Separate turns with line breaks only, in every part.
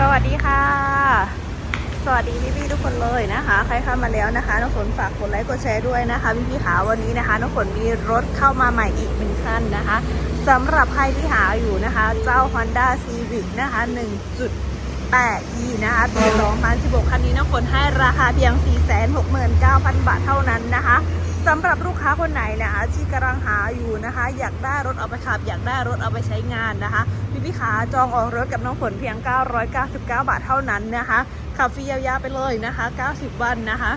สวัสดีค่ะ สวัสดีพี่ๆทุกคนเลยนะคะ ใครเข้ามาแล้วนะคะน้องฝนฝากกดไลค์กดแชร์ด้วยนะคะพี่ๆขาวันนี้นะคะน้องฝนมีรถเข้ามาใหม่อีกหนึ่งคันนะคะสำหรับใครที่หาอยู่นะคะ เจ้า Honda Civic นะคะ 8E นะคะปี2016 คันนี้น้องฝนให้ราคาเพียง 469,000 บาทเท่านั้นนะคะสำหรับลูกค้าคนไหนนะคะที่กำลังหาอยู่นะคะ อยากได้รถเอาไปขับ อยากได้รถเอาไปใช้งานนะคะ พี่พี่ขาจองออกรถกับน้องฝนเพียง 999 บาทเท่านั้นนะคะขับฟรียาวๆไปเลยนะคะ 90 วันนะคะ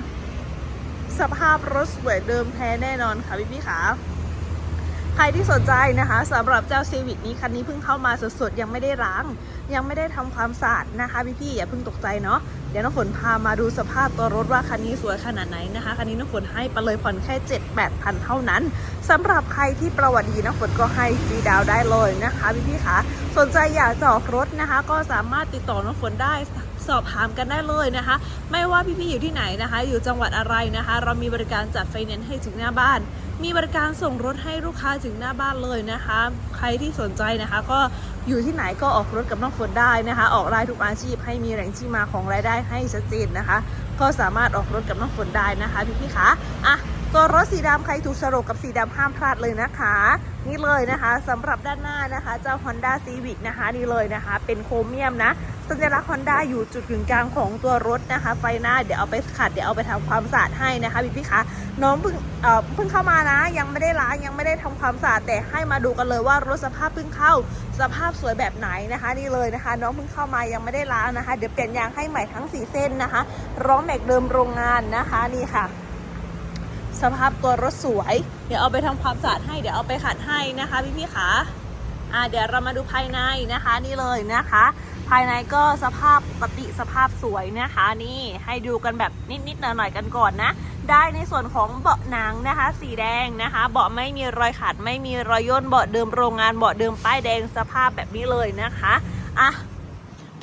สภาพรถสวยเดิมแท้แน่นอนค่ะพี่พี่ขา รที่สนใจนะคะสำหรับเจ้าซีวิ c นี้คันนี้เพิ่งเข้ามาสดๆยังไม่ได้ล้าง ยังไม่ได้ทำความสะอาดนะคะพี่ๆอย่าเพิ่งตกใจเนาะเดี๋ยวน้องฝนพามาดูสภาพตัวรถว่าคันนี้สวยขนาดไหนนะคะคันนี้น้องฝนให้ไปเลยผ่อนแค่ 7 8พันเท่านั้นสำหรับใครที่ประวัติดีน้องฝนก็ให้ฟรีดาวได้เลยนะคะพี่ๆคะสนใจอยากจออกรถนะคะ ก็สามารถติดต่อน้องฝนได้ สอบถามกันได้เลยนะคะ ไม่ว่าพี่ๆอยู่ที่ไหนนะคะ อยู่จังหวัดอะไรนะคะ เรามีบริการจัดไฟแนนซ์ให้ถึงหน้าบ้าน มีบริการส่งรถให้ลูกค้าถึงหน้าบ้านเลยนะคะ ใครที่สนใจนะคะ ก็อยู่ที่ไหนก็ออกรถกับน้องฝนได้นะคะ ออกรายทุกอาชีพให้มีแหล่งที่มาของรายได้ให้ชัดเจนนะคะ ก็สามารถออกรถกับน้องฝนได้นะคะพี่พี่ๆคะอะ ตัวรถสีดำใครถูกโฉลกกับสีดำห้ามพลาดเลยนะคะ นี่เลยนะคะสำหรับด้านหน้านะคะเจ้า Honda Civic นะคะนี่เลยนะคะ เป็นโครเมียมนะ สัญลักษณ์ Honda อยู่จุดกึ่งกลางของตัวรถนะคะ ไฟหน้าเดี๋ยวเอาไปขัดเดี๋ยวเอาไปทำความสะอาดให้นะคะพี่พี่คะน้องเพิ่งเอ่อเพิ่งเข้ามานะ ยังไม่ได้ล้างยังไม่ได้ทำความสะอาดแต่ให้มาดูกันเลยว่ารถสภาพเพิ่งเข้าสภาพสวยแบบไหนนะคะ นี่เลยนะคะ น้องเพิ่งเข้ามายังไม่ได้ล้างนะคะ เดี๋ยวเปลี่ยนยางให้ใหม่ทั้งสี่เส้นนะคะร้องแม็กเดิมโรงงานนะคะนี่ค่ะ สภาพตัวรถสวย เดี๋ยวเอาไปทำความสะอาดให้ เดี๋ยวเอาไปขัดให้นะคะพี่พี่ๆขาอ่าเดี๋ยวเรามาดูภายในนะคะนี่เลยนะคะ ภายในก็สภาพปกติสภาพสวยนะคะนี่ให้ดูกันแบบนิดๆหน่อยๆกันก่อนนะ ได้ในส่วนของเบาะหนังนะคะ สีแดงนะคะ เบาะไม่มีรอยขาดไม่มีรอยย่นเบาะเดิมโรงงานเบาะเดิมป้ายแดงสภาพแบบนี้เลยนะคะอะ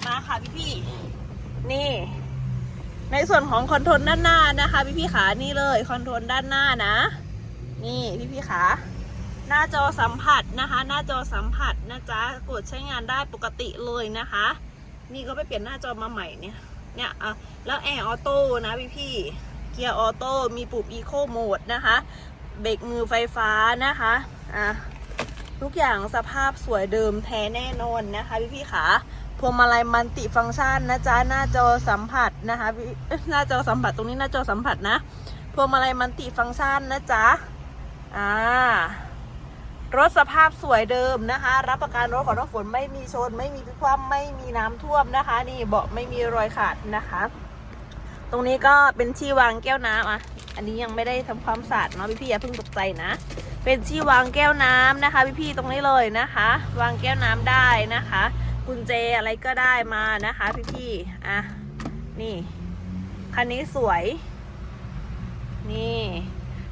มาค่ะพี่พี่ๆนี่ ในส่วนของคอนโทรลด้านหน้านะคะ พี่พี่ขานี่เลยคอนโทรลด้านหน้านะ นี่พี่พี่ขาหน้าจอสัมผัสนะคะ หน้าจอสัมผัสนะจ๊ะกดใช้งานได้ปกติเลยนะคะ นี่ก็ไปเปลี่ยนหน้าจอมาใหม่เนี่ยเนี่ยอะแล้วแอร์ออโต้นะพี่พี่เกียร์ออโต้มีปุ่มอีโคโหมดนะคะเบรกมือไฟฟ้านะคะอะทุกอย่างสภาพสวยเดิมแท้แน่นอนนะคะพี่พี่ขา พวงมาลัยมัลติฟังก์ชันนะจ๊ะหน้าจอสัมผัสนะคะหน้าจอสัมผัสตรงนี้หน้าจอสัมผัสนะพวงมาลัยมัลติฟังก์ชันนะจ๊ะอ่ารถสภาพสวยเดิมนะคะ รับประกันรถของน้องฝนไม่มีชน ไม่มีพิคว่ำไม่มีน้ำท่วมนะคะ นี่เบาะไม่มีรอยขาดนะคะ ตรงนี้ก็เป็นที่วางแก้วน้ำอะ อันนี้ยังไม่ได้ทำความสะอาดเนาะพี่ๆอย่าเพิ่งตกใจนะ เป็นที่วางแก้วน้ำนะคะ พี่ๆตรงนี้เลยนะคะ วางแก้วน้ำได้นะคะ กุญแจอะไรก็ได้มานะคะพี่ๆอะนี่ คันนี้สวย นี่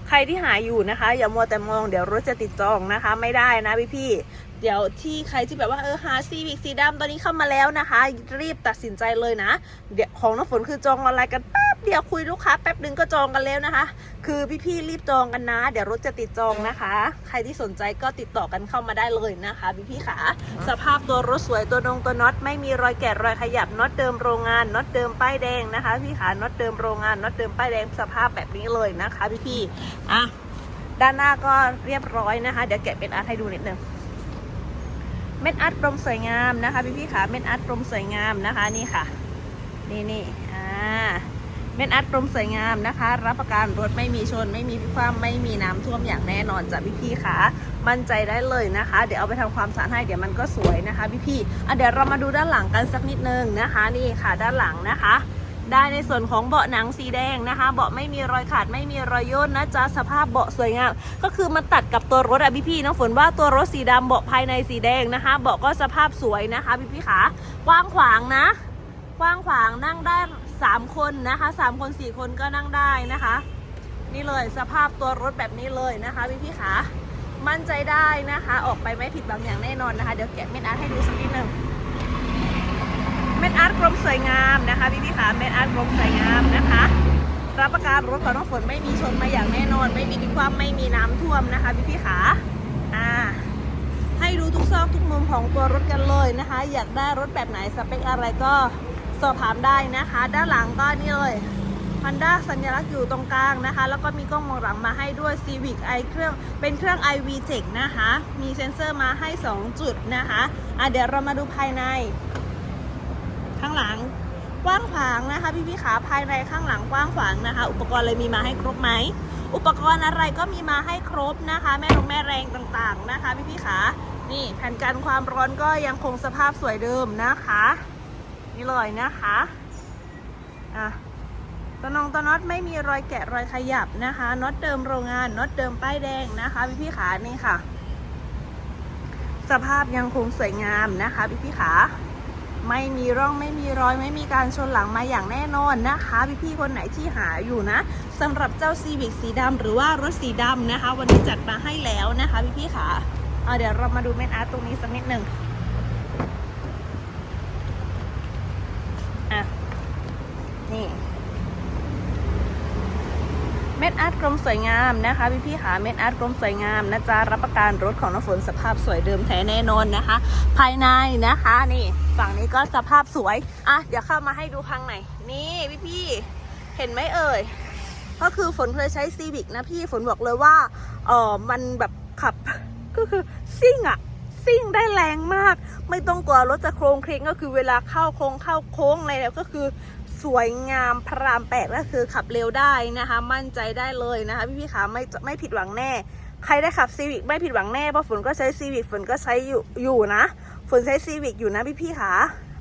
ใครที่หาอยู่นะคะ อย่ามัวแต่มองเดี๋ยวรถจะติดจองนะคะ ไม่ได้นะพี่ๆเดี๋ยวที่ใครที่แบบว่าเออหาซีวิกสีดำตอนนี้เข้ามาแล้วนะคะ รีบตัดสินใจเลยนะ เดี๋ยวของน้ำฝนคือจองออนไลน์กันแป๊บ เดียวคุยลูกค้าแป๊บนึงก็จองกันแล้วนะคะ คือพี่ๆรีบจองกันนะ เดี๋ยวรถจะติดจองนะคะ ใครที่สนใจก็ติดต่อกันเข้ามาได้เลยนะคะพี่ๆขาสภาพตัวรถสวยตัวนงตัวน็อตไม่มีรอยแกะรอยขยับน็อตเดิมโรงงานน็อตเดิมป้ายแดงนะคะ พี่ขาน็อตเดิมโรงงานน็อตเดิมป้ายแดงสภาพแบบนี้เลยนะคะ พี่ๆอะด้านหน้าก็เรียบร้อยนะคะ เดี๋ยวแกะเป็นอาร์ตให้ดูนิดนึงเม็ดอัดกลมสวยงามนะคะ พี่พี่ๆขาเม็ดอัดกลมสวยงามนะคะนี่ค่ะ นี่นี่อ่า เม็ดอัดกลมสวยงามนะคะ รับประกันรถไม่มีชน ไม่มีพิความไม่มีน้ำท่วมอย่างแน่นอนจ้ะพี่พี่ๆขามั่นใจได้เลยนะคะ เดี๋ยวเอาไปทำความสะอาดให้เดี๋ยวมันก็สวยนะคะพี่พี่ๆอะเดี๋ยวเรามาดูด้านหลังกันสักนิดนึงนะคะ นี่ค่ะด้านหลังนะคะได้ในส่วนของเบาะหนังสีแดงนะคะ เบาะไม่มีรอยขาดไม่มีรอยย่นนะจ๊ะสภาพเบาะสวยงาม ก็คือมันตัดกับตัวรถอะพี่พี่ๆน้องฝนว่าตัวรถสีดำเบาะภายในสีแดงนะคะ เบาะก็สภาพสวยนะคะพี่พี่ๆขากว้างขวางนะ กว้างขวางนั่งได้ สามคนนะคะสามคนสี่คนก็นั่งได้นะคะ นี่เลยสภาพตัวรถแบบนี้เลยนะคะพี่พี่ขามั่นใจได้นะคะ ออกไปไม่ผิดหวังอย่างแน่นอนนะคะ เดี๋ยวแกะเม็ดอาร์ตให้ดูสักนิดนึงเม็ดอาร์ตกลมสวยงามนะคะพี่พี่ขาเม็ดอาร์ตกลมสวยงามนะคะรับประกันรถของน้องฝนไม่มีชนมาอย่างแน่นอน ไม่มีความไม่มีน้ำท่วมนะคะพี่พี่ขาอ่าให้ดูทุกซอกทุกมุมของตัวรถกันเลยนะคะ อยากได้รถแบบไหนสเปคอะไรก็ สอบถามได้นะคะ ด้านหลังก็นี่เลย Honda สัญลักษณ์อยู่ตรงกลางนะคะ แล้วก็มีกล้องมองหลังมาให้ด้วย Civic i เครื่องเป็นเครื่อง iV Tech นะคะ มีเซ็นเซอร์มาให้ 2 จุดนะคะอะเดี๋ยวเรามาดูภายใน ข้างหลังกว้างขวางนะคะ พี่พี่ขาภายในข้างหลังกว้างขวางนะคะ อุปกรณ์เลยมีมาให้ครบไหมอุปกรณ์อะไรก็มีมาให้ครบนะคะ แม่ลงแม่แรงต่างๆนะคะ พี่พี่ขานี่แผ่นกันความร้อนก็ยังคงสภาพสวยเดิมนะคะ นี่เลยนะคะอะตัวนองตัวน็อตไม่มีรอยแกะรอยขยับนะคะน็อตเดิมโรงงานน็อตเดิมป้ายแดงนะคะพี่พี่ขานี่ค่ะ สภาพยังคงสวยงามนะคะพี่พี่ขาไม่มีร่องไม่มีรอยไม่มีการชนหลังมาอย่างแน่นอนนะคะ พี่พี่คนไหนที่หาอยู่นะสำหรับเจ้าซีวิกสีดำหรือว่ารถสีดำนะคะ วันนี้จัดมาให้แล้วนะคะ พี่พี่ขาเอาเดี๋ยวเรามาดูเมนอาร์ตตรงนี้สักนิดหนึ่งอะนี่ เม็ดอาร์ตกลม สวยงามนะคะพี่พี่ๆขาเม็ดอาร์ตกลมสวยงามนะจ๊ะรับประกันรถของน้ำฝนสภาพสวยเดิมแท้แน่นอนนะคะ ภายในนะคะนี่ฝั่งนี้ก็สภาพสวยอะเดี๋ยวเข้ามาให้ดูข้างในนี่พี่พี่เห็นไหมเอ่ยก็คือฝนเคยใช้ซีวิกนะพี่ฝนบอกเลยว่าเออมันแบบขับก็คือซิ่งอะซิ่งได้แรงมาก ไม่ต้องกลัวรถจะโครงเคลงก็คือเวลาเข้าโค้งเข้าโค้งอะไรแล้วก็คือ สวยงามพระรามแปดก็คือขับเร็วได้นะคะ มั่นใจได้เลยนะคะพี่พี่ๆขาไม่ไม่ผิดหวังแน่ ใครได้ขับซีวิกไม่ผิดหวังแน่เพราะฝนก็ใช้ซีวิกฝนก็ใช้อยู่อยู่นะฝนใช้ซีวิกอยู่นะพี่พี่ๆขา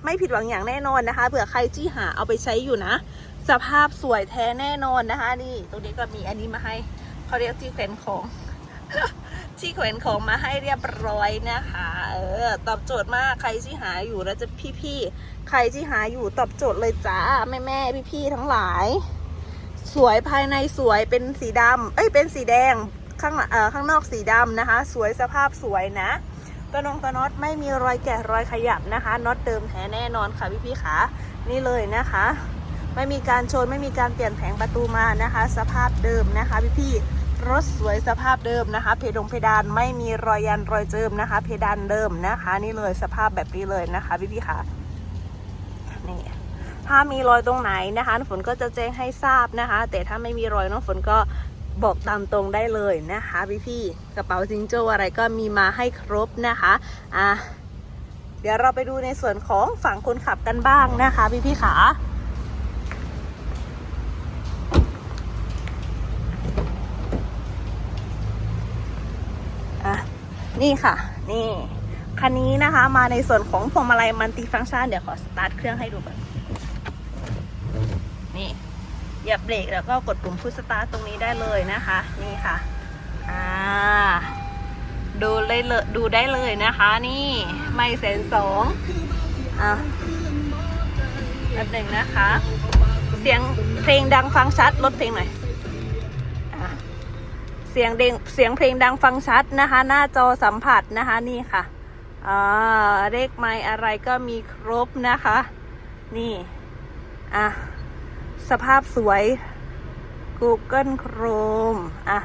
ไม่ผิดหวังอย่างแน่นอนนะคะเผื่อใครที่หาเอาไปใช้อยู่นะ สภาพสวยแท้แน่นอนนะคะ นี่ตรงนี้ก็มีอันนี้มาให้เขาเรียกที่แขวนของที่แขวนของมาให้เรียบร้อยนะคะ เออ ตอบโจทย์มากใครที่หาอยู่แล้วจะพี่ๆ ใครที่หาอยู่ตอบโจทย์เลยจ้า แม่แม่ๆพี่ทั้งหลาย สวยภายในสวยเป็นสีดำเอ้ยเป็นสีแดงข้างหลังเอ่อข้างนอกสีดำนะคะ สวยสภาพสวยนะตัวนงตัวน็อตไม่มีรอยแกะรอยขยับนะคะน็อตเดิมแท้แน่นอนค่ะพี่ๆขานี่เลยนะคะ ไม่มีการชนไม่มีการเปลี่ยนแผงประตูมานะคะ สภาพเดิมนะคะ พี่ๆรถสวยสภาพเดิมนะคะ เพดงเพดานไม่มีรอยยันรอยเจิมนะคะ เพดานเดิมนะคะ นี่เลยสภาพแบบนี้เลยนะคะ พี่ๆค่ะนี่ ถ้ามีรอยตรงไหนนะคะน้องฝนก็จะแจ้งให้ทราบนะคะ แต่ถ้าไม่มีรอยน้องฝนก็บอกตามตรงได้เลยนะคะพี่ๆกระเป๋าจิงโจ้อะไรก็มีมาให้ครบนะคะอะเดี๋ยวเราไปดูในส่วนของฝั่งคนขับกันบ้างนะคะพี่ๆค่ะอะนี่ค่ะ นี่คันนี้นะคะมาในส่วนของพวงมาลัยมัลติฟังก์ชันเดี๋ยวขอสตาร์ทเครื่องให้ดูก่อน เหยียบเบรกแล้วก็กดปุ่มพุชสตาร์ทตรงนี้ได้เลยนะคะ นี่ค่ะอ่าดูเลยเลยดูได้เลยนะคะ นี่ไม่แสนสองอะแป๊บหนึ่งนะคะ เสียงเพลงดังฟังชัดลดเพลงหน่อยอะเสียงเดงเสียงเพลงดังฟังชัดนะคะ หน้าจอสัมผัสนะคะนี่ค่ะอ่าเลขไม้อะไรก็มีครบนะคะ นี่อะ สภาพสวย Google Chrome อะ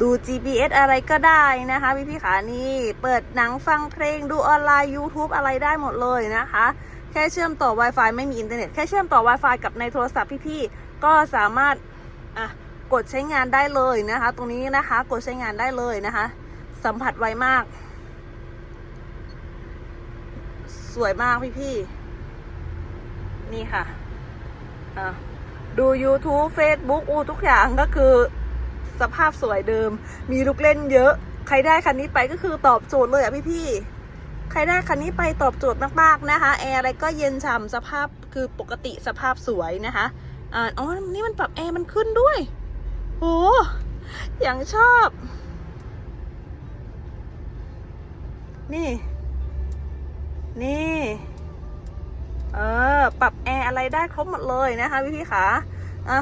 ดู GPS อะไรก็ได้นะคะ พี่พี่ๆขานี่ เปิดหนังฟังเพลงดูออนไลน์ YouTube อะไรได้หมดเลยนะคะ แค่เชื่อมต่อ Wi-Fi ไม่มีอินเทอร์เน็ต แค่เชื่อมต่อ Wi-Fi กับในโทรศัพท์พี่ๆก็สามารถ อะ กดใช้งานได้เลยนะคะ ตรงนี้นะคะ กดใช้งานได้เลยนะคะ สัมผัสไวมาก สวยมากพี่ๆนี่ค่ะ อะ ดู YouTube Facebook อูทุกอย่างก็คือสภาพสวยเดิม มีลูกเล่นเยอะ ใครได้คันนี้ไปก็คือตอบโจทย์เลยอะพี่ๆใครได้คันนี้ไปตอบโจทย์มากๆนะคะ แอร์อะไรก็เย็นฉ่ำสภาพคือปกติสภาพสวยนะคะอ่าอ๋อ นี่มันปรับแอร์มันขึ้นด้วยโหอย่างชอบ นี่ นี่ เออ ปรับแอร์อะไรได้ครบหมดเลยนะคะพี่พี่ขาอะ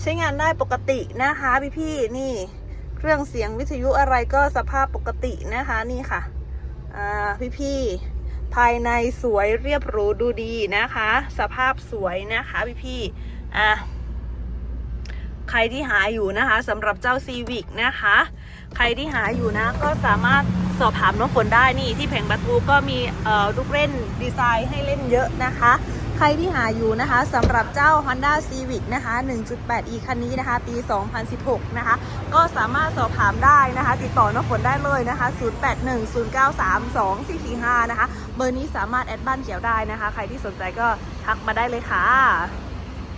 ใช้งานได้ปกตินะคะพี่พี่นี่ เครื่องเสียงวิทยุอะไรก็สภาพปกตินะคะนี่ค่ะอ่าพี่พี่ภายในสวยเรียบหรูดูดีนะคะ สภาพสวยนะคะพี่พี่อะใครที่หาอยู่นะคะสำหรับเจ้า Civic นะคะ ใครที่หาอยู่นะ ก็สามารถสอบถามน้องฝนได้นี่ที่แผงประตูก็มีลูกเล่นดีไซน์ให้เล่นเยอะนะคะ ใครที่หาอยู่นะคะสำหรับเจ้า Honda Civic นะคะ 1.8e คันนี้นะคะ ปี 2016 นะคะ ก็สามารถสอบถามได้นะคะ ติดต่อน้องฝนได้เลยนะคะ 0810932445 นะคะ เบอร์นี้สามารถแอดบ้านเขียวได้นะคะ ใครที่สนใจก็ทักมาได้เลยค่ะ